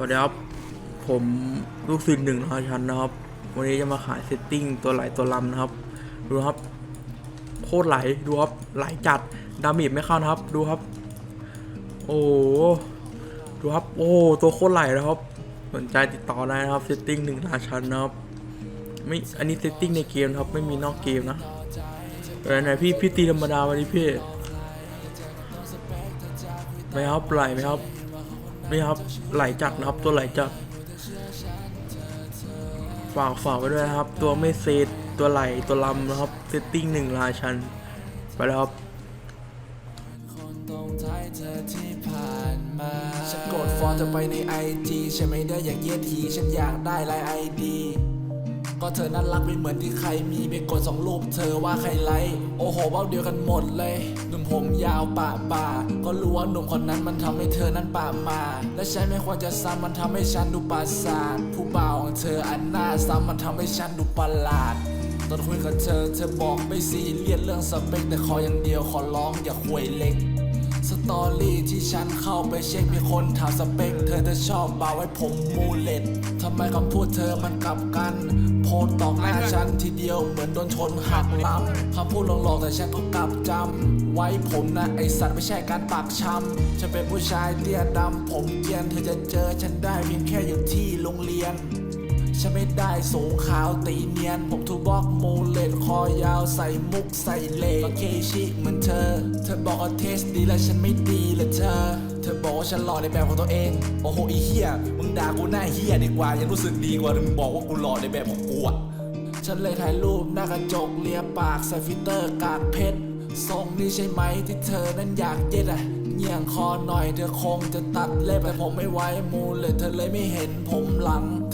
วัสดีครับ ผมลูกศิษย์หนึ่งราชันนะครับ วันนี้จะมาขายเซตติ้งตัวไหลตัวลำนะครับ ดูครับ โคตรไหล ดูครับ ไหลจัด ดาเมจไม่เข้านะครับ ดูครับ โอ้ ดูครับ โอ้ ตัวโคตรไหลนะครับ สนใจติดต่อได้นะครับ เซตติ้งหนึ่งราชันนะครับ ไม่ อันนี้เซตติ้งในเกมนะครับ ไม่มีนอกเกมนะเออไหนพี่พี่ตีธรรมดาวันนี้พี่ไม่ครับไหลไหมครับ นี่ครับไหลจัดนะครับตัวไหลจัดฝากฝากไว้ด้วยนะครับ ตัวไม่เซตตัวไหลตัวลำนะครับเซตติ้งหนึ่งราชันไปแล้วครับฉันกดฟอลจะไปในไอจีฉันไม่ได้อย่างเยียทีฉันอยากได้ไลน์ไอดี ก็เธอน่ารักไม่เหมือนที่ใครมีไปกดสองรูปเธอว่าใครไลค์โอ้โหเบ้าเดียวกันหมดเลย หนุ่มผมยาวปะป่าก็รู้ว่าหนุ่มคนนั้นมันทำให้เธอนั้นปะมา และฉันไม่ควรจะซ้ำมันทำให้ฉันดูประสาทผู้บ่าวของเธออันหน้าซ้ำมันทำให้ฉันดูประหลาดตอนคุยกับเธอเธอบอกไม่ซีเรียสเรื่องสเปคแต่ขออย่างเดียวขอร้องอย่าควยเล็ก สตอรี่ที่ฉันเข้าไปเช็คมีคนถามสเปค เธอจะชอบบ่าวไว้ผมมูเล็ตทำไมคำพูดเธอมันกลับกัน โพสต์ตอกหน้าฉันทีเดียวเหมือนโดนชนหักลำคำพูดหลอกๆแต่ฉันก็กลับจำไว้ผมนะไอสัตว์ไม่ใช่การปากช้ำฉันเป็นผู้ชายเตี้ยดำผมเกรียนเธอจะเจอฉันได้เพียงแค่อยู่ที่โรงเรียน ฉันไม่ได้สูงขาวตีเนียน ผมทูบอกโมเลตคอยาวใส่มุกใส่เลกเคชิเหมือนเธอ เธอบอกว่าเทสดีและฉันไม่ดีละเธอ เธอบอกว่าฉันหล่อในแบบของตัวเอง โอ้โหอีเฮียมึงด่ากูหน้าเฮียดีกว่ายังรู้สึกดีกว่าที่มึงบอกว่ากูหล่อในแบบของกูอะฉันเลยถ่ายรูปหน้ากระจกเลียปากใส่ฟิลเตอร์กากเพชรทรงนี้ใช่ไหมที่เธอนั้นอยากเย็ดอะเงี่ยงคอหน่อยเธอคงจะตัดเล็บแต่ผมไม่ไหวมูเลยเธอเลยไม่เห็นผมหลัง